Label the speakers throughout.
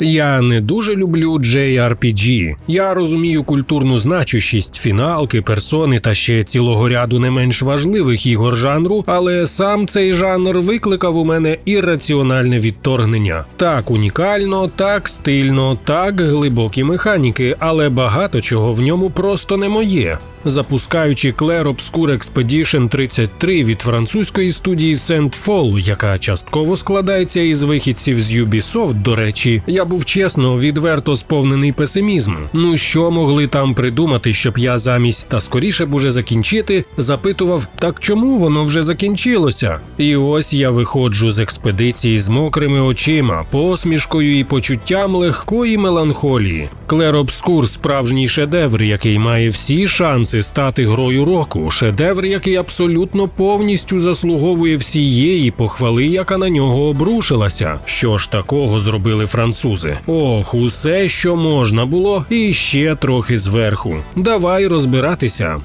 Speaker 1: Я не дуже люблю JRPG. Я розумію культурну значущість, фіналки, персони та ще цілого ряду не менш важливих ігор жанру, але сам цей жанр викликав у мене ірраціональне відторгнення. Так унікально, так стильно, так глибокі механіки, але багато чого в ньому просто не моє. Запускаючи Clair Obscure Expedition 33 від французької студії Sandfall, яка частково складається із вихідців з Ubisoft, до речі, я був чесно відверто сповнений песимізму. Ну що могли там придумати, щоб я замість та скоріше б уже закінчити, запитував, так чому воно вже закінчилося? І ось я виходжу з експедиції з мокрими очима, посмішкою і почуттям легкої меланхолії. Clair Obscure – справжній шедевр, який має всі шанси стати грою року. Шедевр, який абсолютно повністю заслуговує всієї похвали, яка на нього обрушилася. Що ж такого зробили французи? Ох, усе, що можна було, і ще трохи зверху. Давай розбиратися.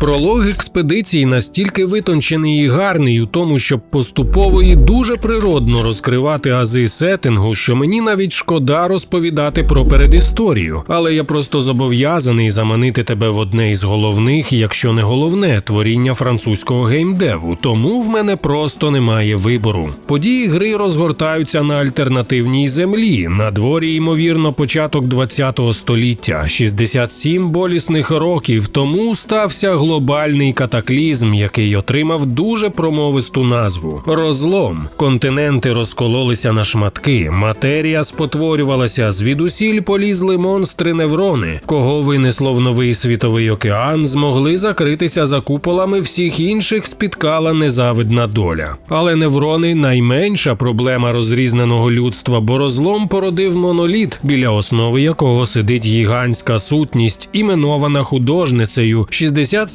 Speaker 1: Пролог експедиції настільки витончений і гарний у тому, щоб поступово і дуже природно розкривати ази сеттингу, що мені навіть шкода розповідати про передісторію, але я просто зобов'язаний заманити тебе в одне із головних, якщо не головне, творіння французького геймдеву, тому в мене просто немає вибору. Події гри розгортаються на альтернативній землі. На дворі, ймовірно, початок 20-го століття, 67 болісних років тому стався глобальний катаклізм, який отримав дуже промовисту назву розлом. Континенти розкололися на шматки, матерія спотворювалася, звідусіль полізли монстри неврони. Кого винесло в новий світовий океан, змогли закритися за куполами всіх інших, спіткала незавидна доля. Але неврони найменша проблема розрізненого людства, бо розлом породив моноліт, біля основи якого сидить гігантська сутність, іменована художницею.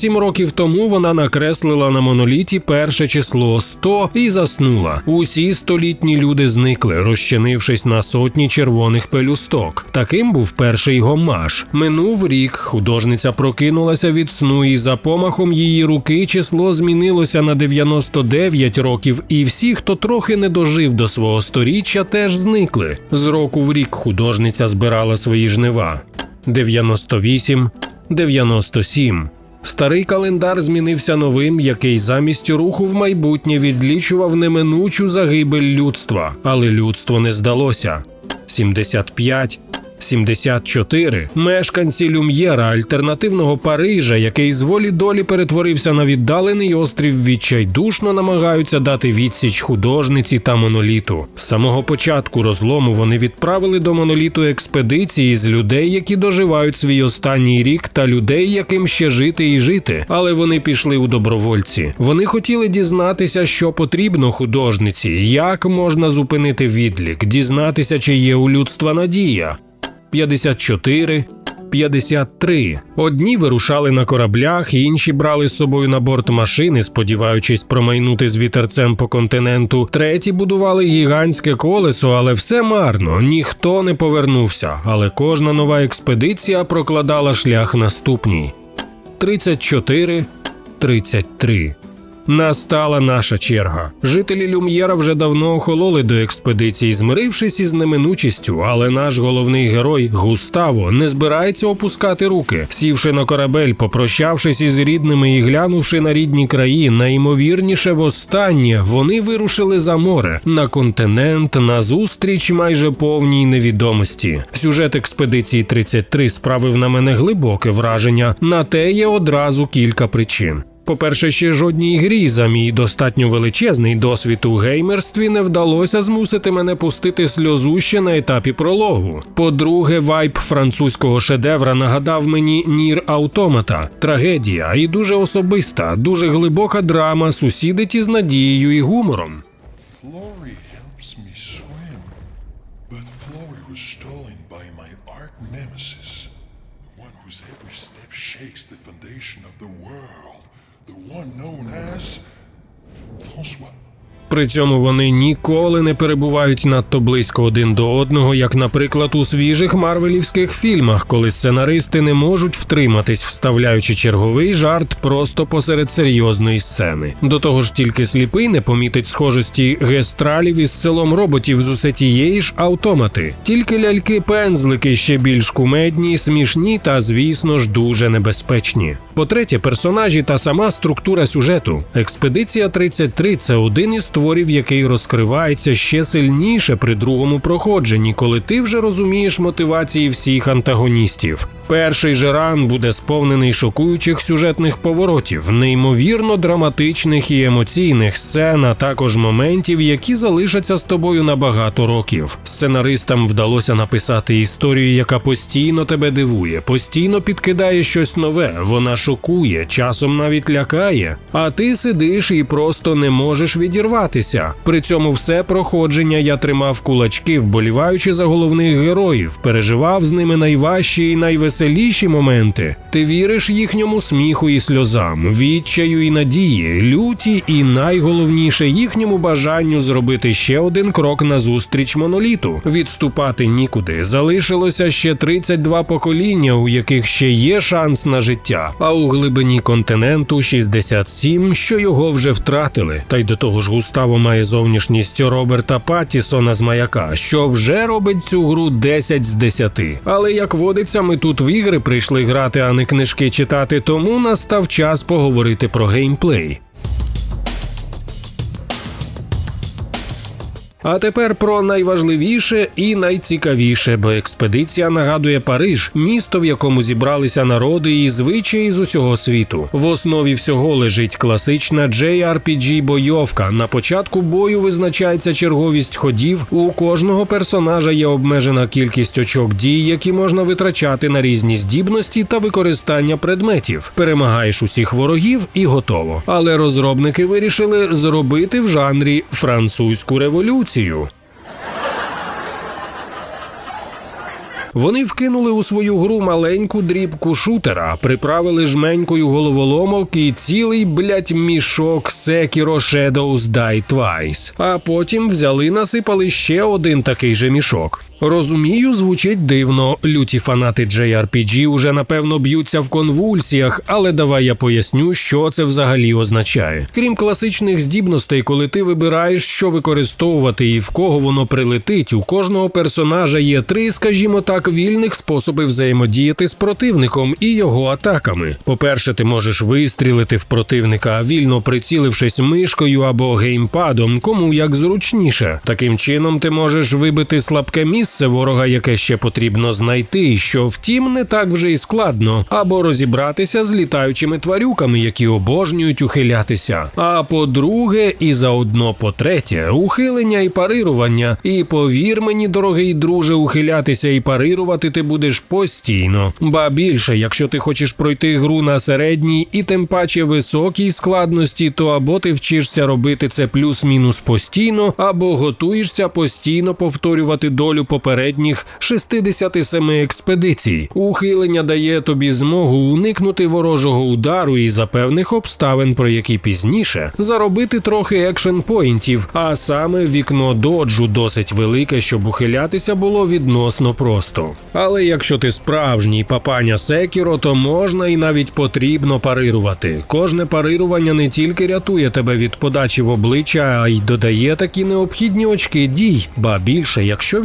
Speaker 1: 67 років тому вона накреслила на моноліті перше число 100 і заснула. Усі столітні люди зникли, розчинившись на сотні червоних пелюсток. Таким був перший гомаш. Минув рік. Художниця прокинулася від сну, і за помахом її руки число змінилося на 99 років, і всі, хто трохи не дожив до свого сторіччя, теж зникли. З року в рік художниця збирала свої жнива. 98, 97. Старий календар змінився новим, який замість руху в майбутнє відлічував неминучу загибель людства, але людство не здалося. 75, 74. Мешканці Люм'єра, альтернативного Парижа, який з волі долі перетворився на віддалений острів, відчайдушно намагаються дати відсіч художниці та моноліту. З самого початку розлому вони відправили до моноліту експедиції з людей, які доживають свій останній рік, та людей, яким ще жити і жити. Але вони пішли у добровольці. Вони хотіли дізнатися, що потрібно художниці, як можна зупинити відлік, дізнатися, чи є у людства надія. 54, 53. Одні вирушали на кораблях, інші брали з собою на борт машини, сподіваючись промайнути з вітерцем по континенту. Треті будували гігантське колесо, але все марно. Ніхто не повернувся. Але кожна нова експедиція прокладала шлях наступній. 34, 33. Настала наша черга. Жителі Люм'єра вже давно охололи до експедиції, змирившись із неминучістю, але наш головний герой Густаво не збирається опускати руки. Сівши на корабель, попрощавшись із рідними і глянувши на рідні краї, найімовірніше востаннє вони вирушили за море на континент на зустріч майже повній невідомості. Сюжет експедиції 33 справив на мене глибоке враження. На те є одразу кілька причин. По-перше, ще жодній грі за мій достатньо величезний досвід у геймерстві не вдалося змусити мене пустити сльозу ще на етапі прологу. По-друге, вайб французького шедевра нагадав мені Нір Автомата, трагедія і дуже особиста, дуже глибока драма сусідить із надією і гумором.
Speaker 2: Francois.
Speaker 1: При цьому вони ніколи не перебувають надто близько один до одного, як, наприклад, у свіжих марвелівських фільмах, коли сценаристи не можуть втриматись, вставляючи черговий жарт просто посеред серйозної сцени. До того ж, тільки сліпий не помітить схожості гестралів із селом роботів з усе тієї ж автомати. Тільки ляльки-пензлики ще більш кумедні, смішні та, звісно ж, дуже небезпечні. По-третє, персонажі та сама структура сюжету. Експедиція 33 – це один із творів, який розкривається ще сильніше при другому проходженні, коли ти вже розумієш мотивації всіх антагоністів. Перший же ран буде сповнений шокуючих сюжетних поворотів, неймовірно драматичних і емоційних сцен, а також моментів, які залишаться з тобою на багато років. Сценаристам вдалося написати історію, яка постійно тебе дивує, постійно підкидає щось нове. Вона шокує, часом навіть лякає. А ти сидиш і просто не можеш відірватися. При цьому все проходження я тримав кулачки, вболіваючи за головних героїв, переживав з ними найважчі і найвеселіші моменти. Ти віриш їхньому сміху і сльозам, відчаю і надії, люті, і найголовніше їхньому бажанню зробити ще один крок назустріч моноліту. Відступати нікуди. Залишилося ще 32 покоління, у яких ще є шанс на життя. А у глибині континенту 67, що його вже втратили. Та й до того ж, Густаво має зовнішність Роберта Паттісона з маяка, що вже робить цю гру 10 з 10. Але як водиться, ми тут в ігри прийшли грати, а не книжки читати, тому настав час поговорити про геймплей. А тепер про найважливіше і найцікавіше, бо експедиція нагадує Париж, місто, в якому зібралися народи і звичаї з усього світу. В основі всього лежить класична JRPG бойовка. На початку бою визначається черговість ходів. У кожного персонажа є обмежена кількість очок дій, які можна витрачати на різні здібності та використання предметів. Перемагаєш усіх ворогів і готово. Але розробники вирішили зробити в жанрі французьку революцію. Вони вкинули у свою гру маленьку дрібку шутера, приправили жменькою головоломок і цілий блять мішок Sekiro Shadows Die Twice. А потім взяли насипали ще один такий же мішок. Розумію, звучить дивно. Люті фанати JRPG уже напевно б'ються в конвульсіях, але давай я поясню, що це взагалі означає. Крім класичних здібностей, коли ти вибираєш, що використовувати і в кого воно прилетить, у кожного персонажа є три, скажімо так, вільних способи взаємодіяти з противником і його атаками. По-перше, ти можеш вистрілити в противника, вільно прицілившись мишкою або геймпадом, кому як зручніше. Таким чином ти можеш вибити слабке місце ворога, яке ще потрібно знайти, що втім не так вже й складно, або розібратися з літаючими тварюками, які обожнюють ухилятися. А по-друге, і заодно по-третє, ухилення і парирування. І повір мені, дорогий друже, ухилятися і парирувати ти будеш постійно. Ба більше, якщо ти хочеш пройти гру на середній і тим паче високій складності, то або ти вчишся робити це плюс-мінус постійно, або готуєшся постійно повторювати долю попередніх 67 експедицій. Ухилення дає тобі змогу уникнути ворожого удару і за певних обставин, про які пізніше заробити трохи екшен поінтів, а саме вікно доджу досить велике, щоб ухилятися було відносно просто. Але якщо ти справжній папаня Секіро, то можна і навіть потрібно парирувати. Кожне парирування не тільки рятує тебе від подачі в обличчя, а й додає такі необхідні очки дій. Ба більше, якщо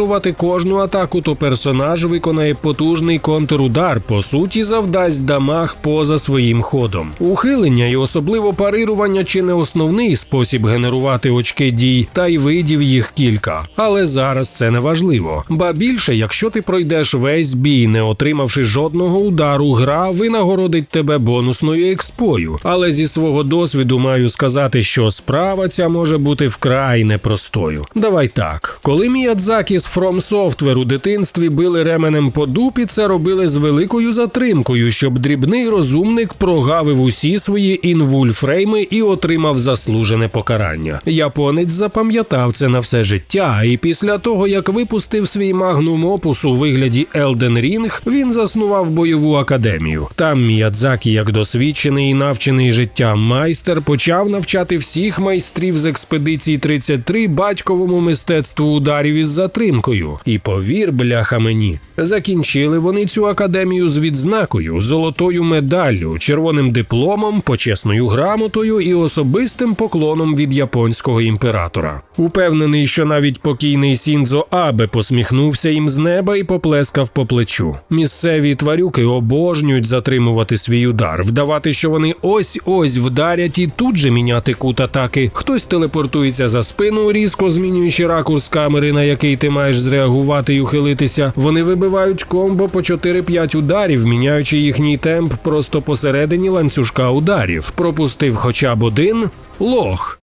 Speaker 1: відпарирувати кожну атаку, то персонаж виконає потужний контрудар, по суті, завдасть дамаг поза своїм ходом. Ухилення і особливо парирування чи не основний спосіб генерувати очки дій, та й видів їх кілька. Але зараз це не важливо. Ба більше, якщо ти пройдеш весь бій, не отримавши жодного удару, гра винагородить тебе бонусною експою. Але зі свого досвіду маю сказати, що справа ця може бути вкрай непростою. Давай так, коли Міядзакі з From Software у дитинстві били ременем по дупі, це робили з великою затримкою, щоб дрібний розумник прогавив усі свої інвульфрейми і отримав заслужене покарання. Японець запам'ятав це на все життя, і після того як випустив свій магнум опус у вигляді Elden Ring, він заснував бойову академію. Там Міядзакі, як досвідчений і навчений життям майстер, почав навчати всіх майстрів з експедиції 33 батьковому мистецтву ударів із затримкою. І повір, бляха мені, закінчили вони цю академію з відзнакою, золотою медаллю, червоним дипломом, почесною грамотою і особистим поклоном від японського імператора. Упевнений, що навіть покійний Сінзо Абе посміхнувся їм з неба і поплескав по плечу. Місцеві тварюки обожнюють затримувати свій удар, вдавати, що вони ось ось вдарять і тут же міняти кут атаки. Хтось телепортується за спину, різко змінюючи ракурс камери, на який ти маєш зреагувати і ухилитися. Вони вибивають комбо по 4-5 ударів, міняючи їхній темп просто посередині ланцюжка ударів. Пропустив хоча б один лох.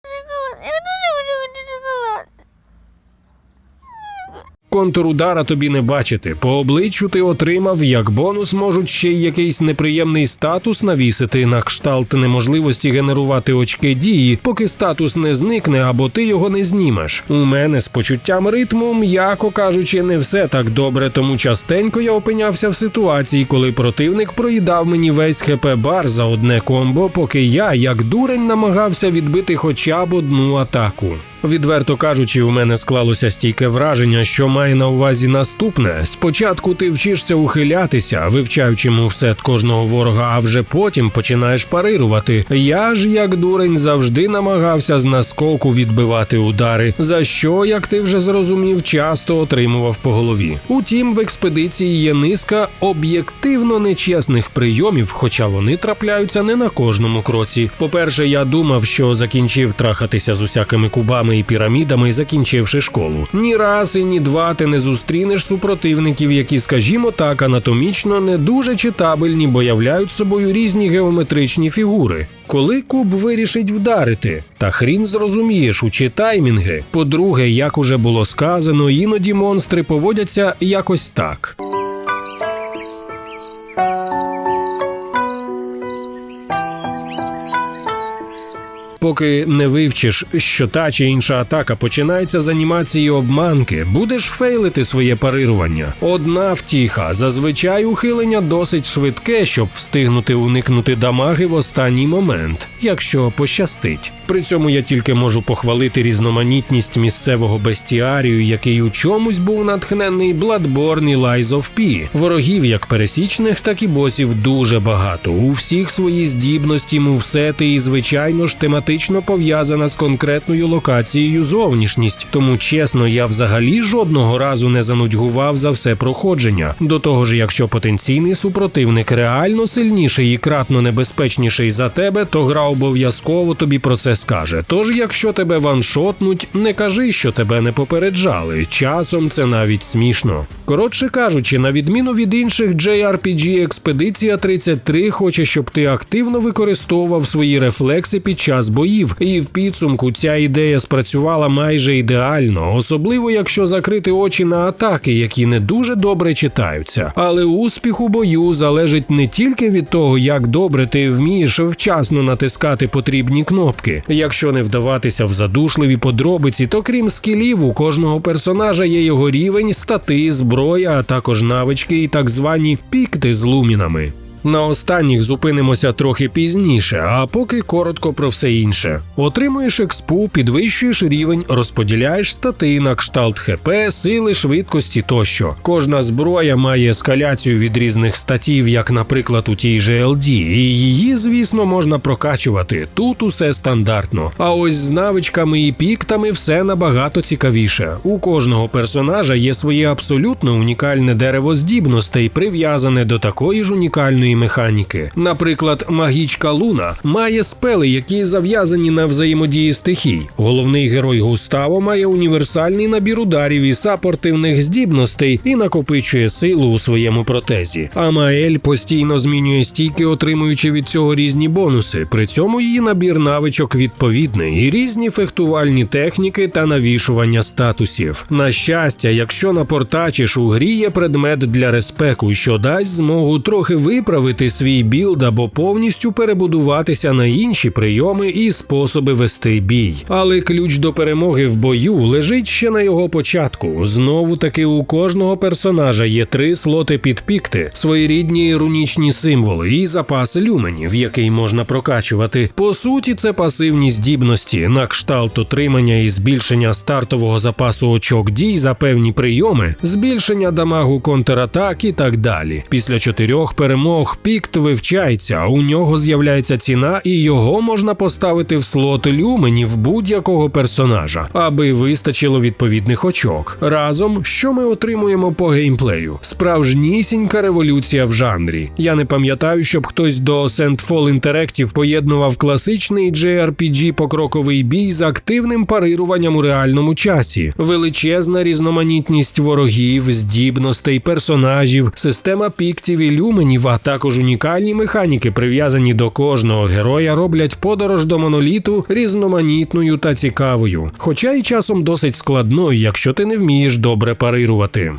Speaker 1: Контур удара тобі не бачити. По обличчю ти отримав як бонус, можуть ще й якийсь неприємний статус навісити на кшталт неможливості генерувати очки дії, поки статус не зникне або ти його не знімеш. У мене з почуттям ритму, м'яко кажучи, не все так добре, тому частенько я опинявся в ситуації, коли противник проїдав мені весь хп бар за одне комбо, поки я, як дурень, намагався відбити хоча б одну атаку. Відверто кажучи, у мене склалося стійке враження, що має на увазі наступне: спочатку ти вчишся ухилятися, вивчаючи мувсет кожного ворога, а вже потім починаєш парирувати. Я ж, як дурень, завжди намагався з наскоку відбивати удари, за що, як ти вже зрозумів, часто отримував по голові. Утім, в експедиції є низка об'єктивно нечесних прийомів, хоча вони трапляються не на кожному кроці. По-перше, я думав, що закінчив трахатися з усякими кубами і пірамідами, закінчивши школу. Ні раз і ні два ти не зустрінеш супротивників, які, скажімо так, анатомічно не дуже читабельні, бо являють собою різні геометричні фігури. Коли куб вирішить вдарити, та хрін зрозумієш у таймінги. По-друге, як уже було сказано, іноді монстри поводяться якось так. Поки не вивчиш, що та чи інша атака починається з анімації обманки, будеш фейлити своє парирування. Одна втіха, зазвичай ухилення досить швидке, щоб встигнути уникнути дамаги в останній момент, якщо пощастить. При цьому я тільки можу похвалити різноманітність місцевого бестіарію, який у чомусь був натхнений Bloodborne і Lies of P. Ворогів як пересічних, так і босів дуже багато. У всіх свої здібності, мувсети і, звичайно ж, тематично пов'язана з конкретною локацією зовнішність. Тому чесно, я взагалі жодного разу не занудьгував за все проходження. До того ж, якщо потенційний супротивник реально сильніший і кратно небезпечніший за тебе, то гра обов'язково тобі про це скаже. Тож, якщо тебе ваншотнуть, не кажи, що тебе не попереджали. Часом це навіть смішно. Коротше кажучи, на відміну від інших JRPG, експедиція 33 хоче, щоб ти активно використовував свої рефлекси під час боїв, і в підсумку ця ідея спрацювала майже ідеально, особливо якщо закрити очі на атаки, які не дуже добре читаються. Але успіх у бою залежить не тільки від того, як добре ти вмієш вчасно натискати потрібні кнопки. Якщо не вдаватися в задушливі подробиці, то крім скілів, у кожного персонажа є його рівень, стати, зброя, а також навички і так звані пікти з лумінами. На останніх зупинимося трохи пізніше, а поки коротко про все інше. Отримуєш експу, підвищуєш рівень, розподіляєш стати на кшталт ХП, сили, швидкості тощо. Кожна зброя має ескаляцію від різних статів, як, наприклад, у тій же LD, і її, звісно, можна прокачувати. Тут усе стандартно. А ось з навичками і піктами все набагато цікавіше. У кожного персонажа є своє абсолютно унікальне дерево здібностей, прив'язане до такої ж унікальної механіки. Наприклад, магічка Луна має спели, які зав'язані на взаємодії стихій. Головний герой Густаво має універсальний набір ударів і сапортивних здібностей і накопичує силу у своєму протезі. А Маель постійно змінює стійки, отримуючи від цього різні бонуси. При цьому її набір навичок відповідний і різні фехтувальні техніки та навішування статусів. На щастя, якщо напортачиш у грі є предмет для респеку, що дасть змогу трохи виправити виправити свій білд або повністю перебудуватися на інші прийоми і способи вести бій. Але ключ до перемоги в бою лежить ще на його початку. Знову таки у кожного персонажа є три слоти під пікти, своєрідні рунічні символи і запас люменів, який можна прокачувати. По суті, це пасивні здібності на кшталт отримання і збільшення стартового запасу очок дій за певні прийоми, збільшення дамагу контратак і так далі. Після чотирьох перемог пікт вивчається, у нього з'являється ціна, і його можна поставити в слот люменів будь-якого персонажа, аби вистачило відповідних очок. Разом, що ми отримуємо по геймплею? Справжнісінька революція в жанрі. Я не пам'ятаю, щоб хтось до Sandfall Interactive поєднував класичний JRPG покроковий бій з активним парируванням у реальному часі, величезна різноманітність ворогів, здібностей, персонажів, система піктів і люменів, а також унікальні механіки, прив'язані до кожного героя, роблять подорож до моноліту різноманітною та цікавою, хоча й часом досить складною, якщо ти не вмієш добре парирувати.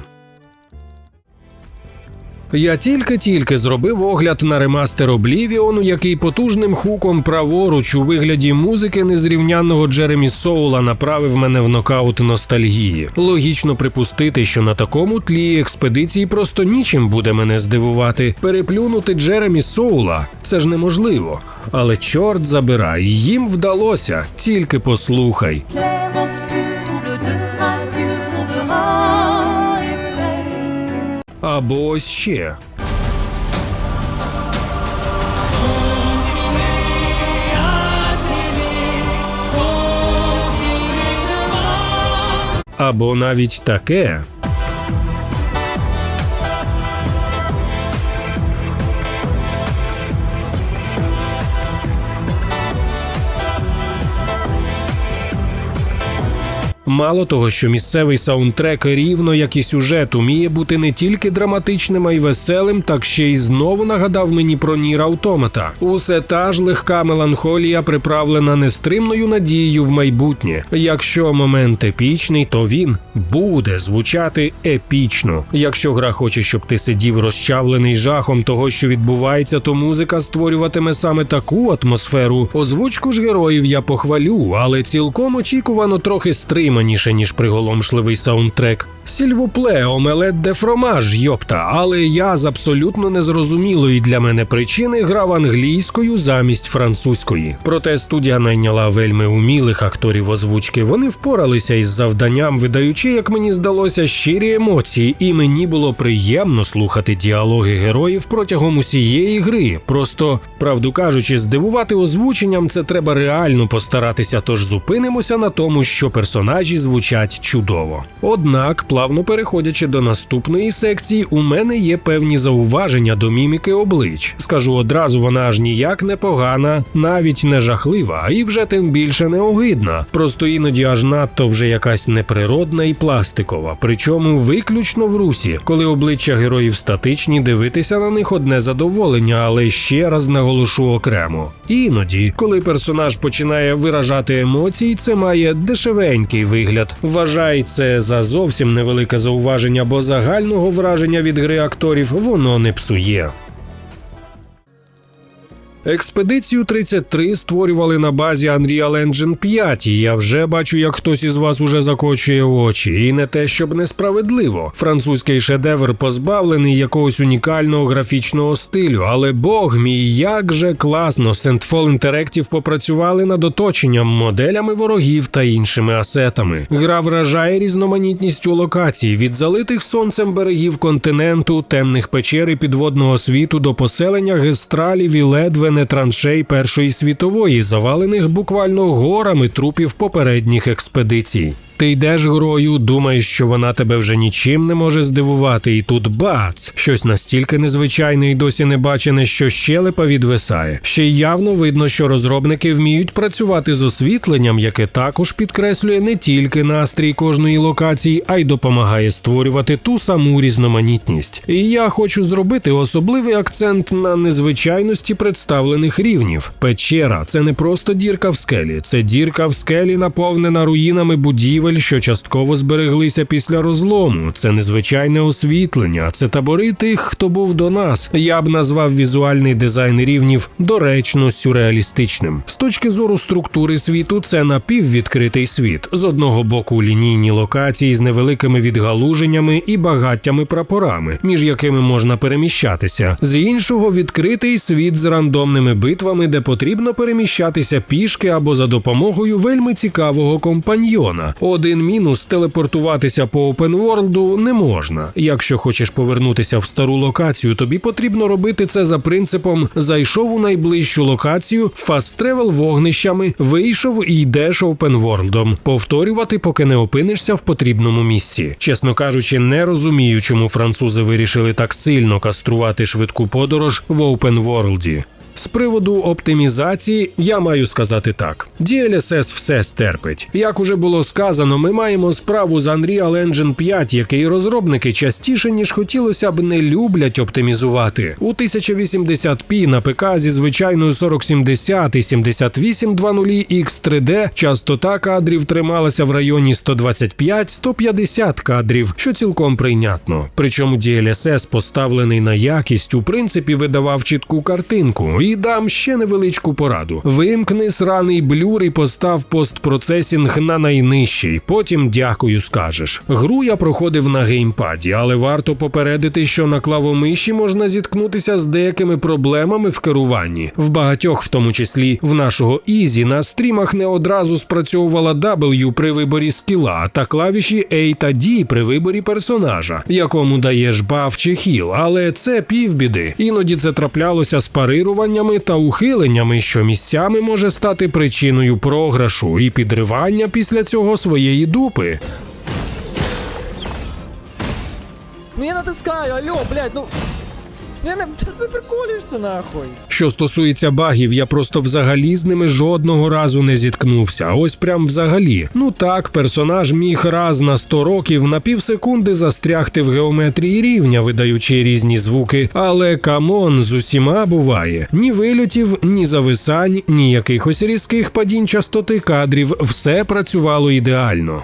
Speaker 1: Я тільки-тільки зробив огляд на ремастер Облівіону, який потужним хуком праворуч у вигляді музики незрівнянного Джеремі Соула направив мене в нокаут ностальгії. Логічно припустити, що на такому тлі експедиції просто нічим буде мене здивувати. Переплюнути Джеремі Соула це ж неможливо. Але чорт забирай, їм вдалося, тільки послухай. Або ось ще. Або навіть таке. Мало того, що місцевий саундтрек рівно як і сюжет уміє бути не тільки драматичним, а й веселим, так ще й знову нагадав мені про Нір Автомата. Усе та ж легка меланхолія приправлена нестримною надією в майбутнє. Якщо момент епічний, то він буде звучати епічно. Якщо гра хоче, щоб ти сидів розчавлений жахом того, що відбувається, то музика створюватиме саме таку атмосферу. Озвучку ж героїв я похвалю, але цілком очікувано трохи стриманіше, ніж приголомшливий саундтрек. Сільвупле, омелет де фромаж, йопта, але я з абсолютно незрозумілої для мене причини грав англійською замість французької. Проте студія найняла вельми умілих акторів озвучки. Вони впоралися із завданням, видаючи, як мені здалося, щирі емоції, і мені було приємно слухати діалоги героїв протягом усієї гри. Просто, правду кажучи, здивувати озвученням це треба реально постаратися, тож зупинимося на тому, що персонажі звучать чудово. Однак, плавно переходячи до наступної секції, у мене є певні зауваження до міміки облич. Скажу одразу, вона аж ніяк не погана, навіть не жахлива, і вже тим більше не огидна. Просто іноді аж надто вже якась неприродна і пластикова. Причому виключно в русі, коли обличчя героїв статичні, дивитися на них одне задоволення, але ще раз наголошу окремо. Іноді, коли персонаж починає виражати емоції, це має дешевенький вигляд. Вважай це за зовсім невелике зауваження, бо загального враження від гри акторів воно не псує. Експедицію 33 створювали на базі Unreal Engine 5, і я вже бачу, як хтось із вас уже закочує очі. І не те, щоб несправедливо. Французький шедевр позбавлений якогось унікального графічного стилю, але бог мій, як же класно Sandfall Interactive попрацювали над оточенням, моделями ворогів та іншими асетами. Гра вражає різноманітністю локацій від залитих сонцем берегів континенту, темних печер і підводного світу до поселення гестралів і ледве не траншей Першої світової, завалених буквально горами трупів попередніх експедицій. Ти йдеш грою, думаєш, що вона тебе вже нічим не може здивувати, і тут бац! Щось настільки незвичайне і досі не бачене, що щелепа відвисає. Ще й явно видно, що розробники вміють працювати з освітленням, яке також підкреслює не тільки настрій кожної локації, а й допомагає створювати ту саму різноманітність. І я хочу зробити особливий акцент на незвичайності представлених рівнів. Печера це не просто дірка в скелі, це дірка в скелі, наповнена руїнами будівель будівель, що частково збереглися після розлому. Це незвичайне освітлення, це табори тих, хто був до нас. Я б назвав візуальний дизайн рівнів доречно сюрреалістичним. З точки зору структури світу, це напіввідкритий світ. З одного боку лінійні локації з невеликими відгалуженнями і багаттями прапорами, між якими можна переміщатися. З іншого відкритий світ з рандомними битвами, де потрібно переміщатися пішки або за допомогою вельми цікавого компаньйона. Один мінус телепортуватися по опенворлду не можна. Якщо хочеш повернутися в стару локацію, тобі потрібно робити це за принципом: зайшов у найближчу локацію, фаст-тревел вогнищами, вийшов і йдеш опенворлдом. Повторювати, поки не опинишся в потрібному місці. Чесно кажучи, не розумію, чому французи вирішили так сильно каструвати швидку подорож в опенворлді. З приводу оптимізації я маю сказати так: DLSS все стерпить. Як уже було сказано, ми маємо справу з Unreal Engine 5, який розробники частіше ніж хотілося б не люблять оптимізувати. У 1080p на ПК зі звичайною 4070 і 7820 X3D частота кадрів трималася в районі 125-150 кадрів, що цілком прийнятно. Причому DLSS, поставлений на якість, у принципі видавав чітку картинку. І дам ще невеличку пораду: вимкни сраний блюр і постав постпроцесінг на найнижчий. Потім дякую скажеш. Гру я проходив на геймпаді, але варто попередити, що на клавомиші можна зіткнутися з деякими проблемами в керуванні. В багатьох, в тому числі в нашого Ізі, на стрімах не одразу спрацьовувала W при виборі скіла та клавіші A та D при виборі персонажа, якому даєш баф чи хіл, але це півбіди. Іноді це траплялося з парируваннями та ухиленнями, що місцями може стати причиною програшу і підривання після цього своєї дупи.
Speaker 3: Ну я натискаю, алло, блядь, ну. Я не. Ти, ти приколюєшся нахуй.
Speaker 1: Що стосується багів, я просто взагалі з ними жодного разу не зіткнувся. Ось прям взагалі. Ну так, персонаж міг раз на 100 років на півсекунди застрягти в геометрії рівня, видаючи різні звуки. Але камон, з усіма буває. Ні вильотів, ні зависань, ні якихось різких падінь частоти кадрів. Все працювало ідеально.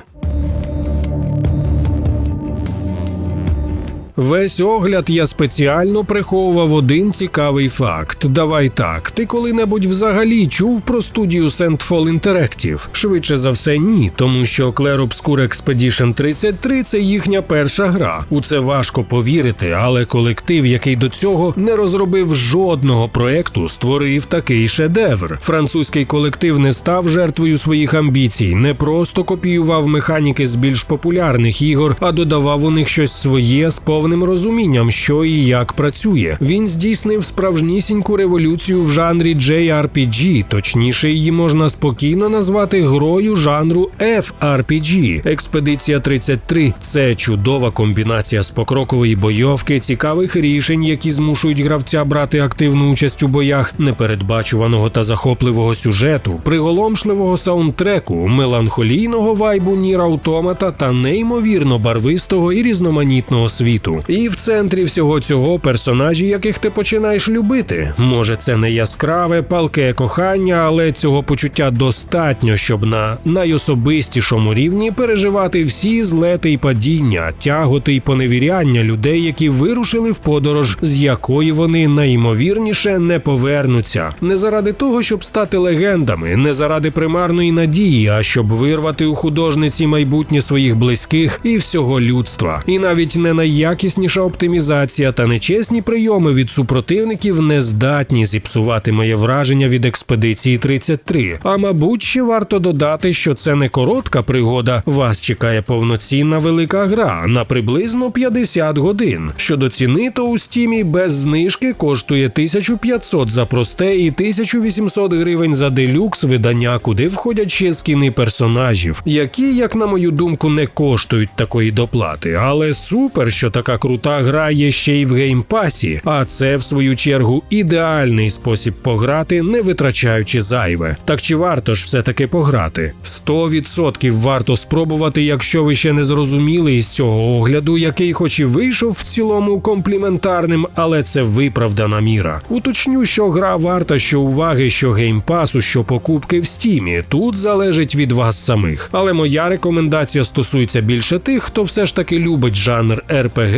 Speaker 1: Весь огляд я спеціально приховував один цікавий факт. Давай так, ти коли-небудь взагалі чув про студію Sandfall Interactive? Швидше за все, ні, тому що Clair Obscur Expedition 33 – це їхня перша гра. У це важко повірити, але колектив, який до цього не розробив жодного проекту, створив такий шедевр. Французький колектив не став жертвою своїх амбіцій, не просто копіював механіки з більш популярних ігор, а додавав у них щось своє з повним розумінням, що і як працює. Він здійснив справжнісіньку революцію в жанрі JRPG, точніше, її можна спокійно назвати грою жанру FRPG. Експедиція 33 – це чудова комбінація спокрокової бойовки, цікавих рішень, які змушують гравця брати активну участь у боях, непередбачуваного та захопливого сюжету, приголомшливого саундтреку, меланхолійного вайбу Нір Автомата та неймовірно барвистого і різноманітного світу. І в центрі всього цього персонажі, яких ти починаєш любити. Може, це не яскраве, палке кохання, але цього почуття достатньо, щоб на найособистішому рівні переживати всі злети й падіння, тяготи й поневіряння людей, які вирушили в подорож, з якої вони найімовірніше не повернуться. Не заради того, щоб стати легендами, не заради примарної надії, а щоб вирвати у художниці майбутнє своїх близьких і всього людства. І навіть не найякісніша оптимізація та нечесні прийоми від супротивників не здатні зіпсувати моє враження від експедиції 33. А мабуть, ще варто додати, що це не коротка пригода. Вас чекає повноцінна велика гра на приблизно 50 годин. Щодо ціни, то у стімі без знижки коштує 1500 за просте і 1800 гривень за делюкс видання, куди входять ще скіни персонажів, які, як на мою думку, не коштують такої доплати. Але супер, що така така крута гра є ще й в геймпасі, а це в свою чергу ідеальний спосіб пограти, не витрачаючи зайве. Так чи варто ж все таки пограти? 100% варто спробувати, якщо ви ще не зрозуміли із цього огляду, який, хоч і вийшов в цілому компліментарним, але це виправдана міра. Уточню, що гра варта що уваги, що геймпасу, що покупки в стімі. Тут залежить від вас самих. Але моя рекомендація стосується більше тих, хто все ж таки любить жанр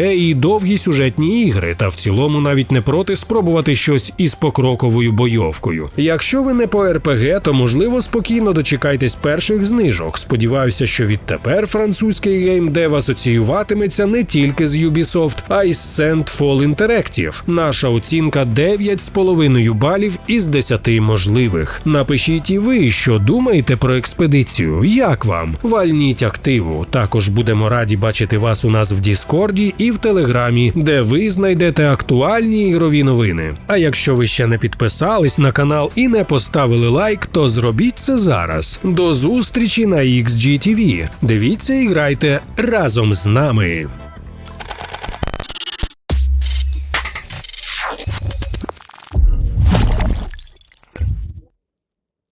Speaker 1: РПГ і довгі сюжетні ігри, та в цілому навіть не проти спробувати щось із покроковою бойовкою. Якщо ви не по РПГ, то можливо спокійно дочекайтесь перших знижок. Сподіваюся, що відтепер французький геймдев асоціюватиметься не тільки з Ubisoft, а й з Sandfall Interactive. Наша оцінка 9,5 балів із 10 можливих. Напишіть і ви, що думаєте про експедицію. Як вам? Вальніть активу. Також будемо раді бачити вас у нас в Діскорді і в Телеграмі, де ви знайдете актуальні ігрові новини. А якщо ви ще не підписались на канал і не поставили лайк, то зробіть це зараз. До зустрічі на XGTV. Дивіться і грайте разом з нами.